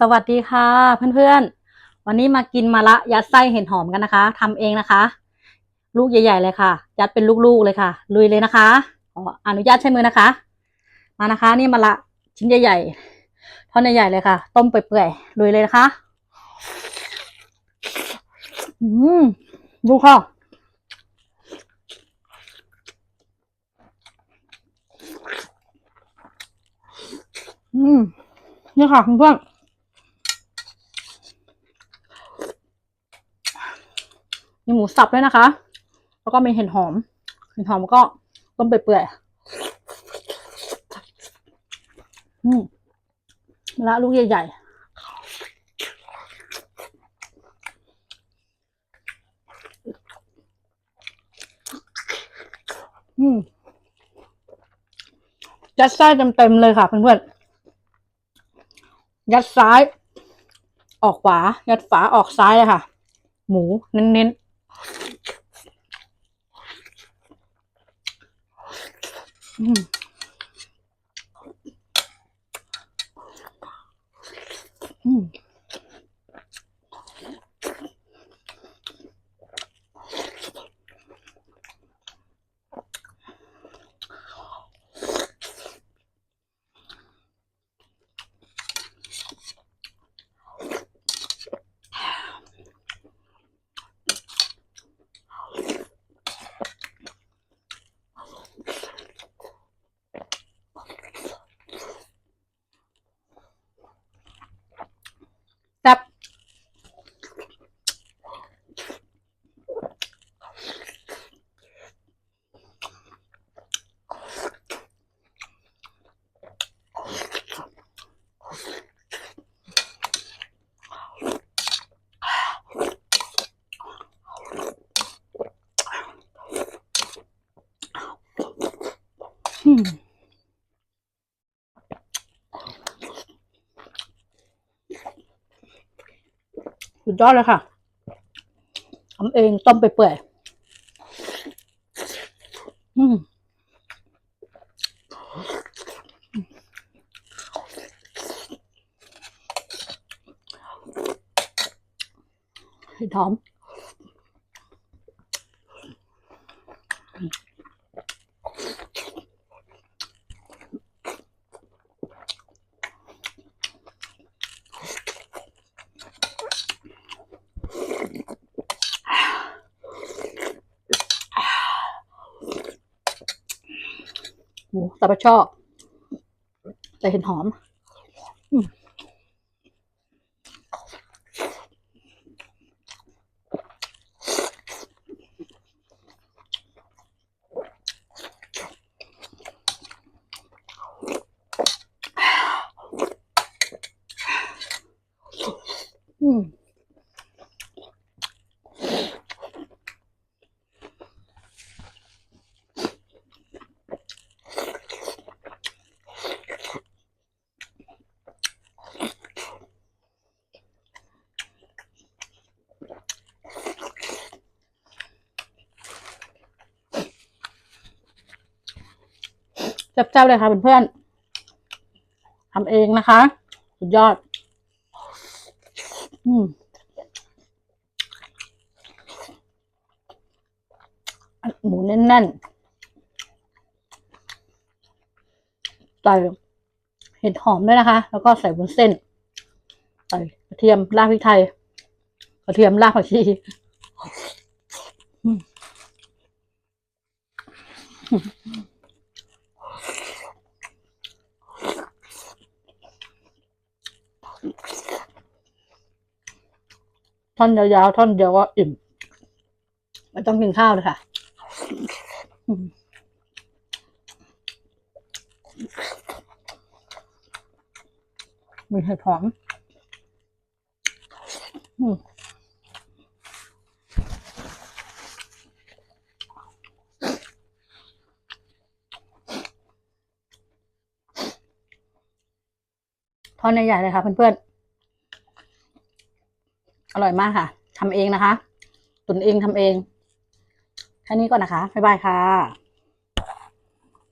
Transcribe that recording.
สวัสดีค่ะเพื่อนๆ วันนี้มากินมะระยัดไส้เห็ดหอมกันนะคะทำเองนะคะ ลูกใหญ่ ๆ เลยค่ะ ยัดเป็นลูกๆเลยค่ะ ลุยเลยนะคะขออนุญาตใช้มือนะคะ มานะคะ นี่มะระชิ้นใหญ่ๆท่อนใหญ่ๆเลยค่ะ ต้มเปื่อยๆลุยเลยนะคะอืมดูค่ะอืมนี่ค่ะเพื่อนๆ มีหมูสับด้วยนะคะ แล้วก็มีเห็ดหอม เห็ดหอมก็ต้มเปื่อยๆอืมละลูกใหญ่ๆอืมยัดไส้เต็มๆเลยค่ะเพื่อนๆยัดซ้าย ออกขวา ยัดฝาออกซ้ายเลยค่ะ หมูเน้นๆ อืมอืม มสุดยอดเลยค่ะทำเองต้มไปเปื่อยอืมหอม หมูสับปะช่อใส่เห็ดหอมอืม อืมแซ่บๆเลยค่ะเพื่อนๆทำเองนะคะ สุดยอด อืมหมูแน่นๆใส่เห็ดหอมด้วยนะคะ แล้วก็ใส่บนเส้น ใส่กระเทียมรากพริกไทย กระเทียมรากผักชีอืม ท่อนยาวๆท่อนเดียวก็อิ่มไม่ต้องกินข้าวเลยค่ะมมีเห็ดหอมอืมท่อนใหญ่ๆเลยค่ะเพื่อนๆ อร่อยมากค่ะทำเองนะคะ ตุนเองทำเอง แค่นี้ก่อนนะคะ บ๊ายบายค่ะ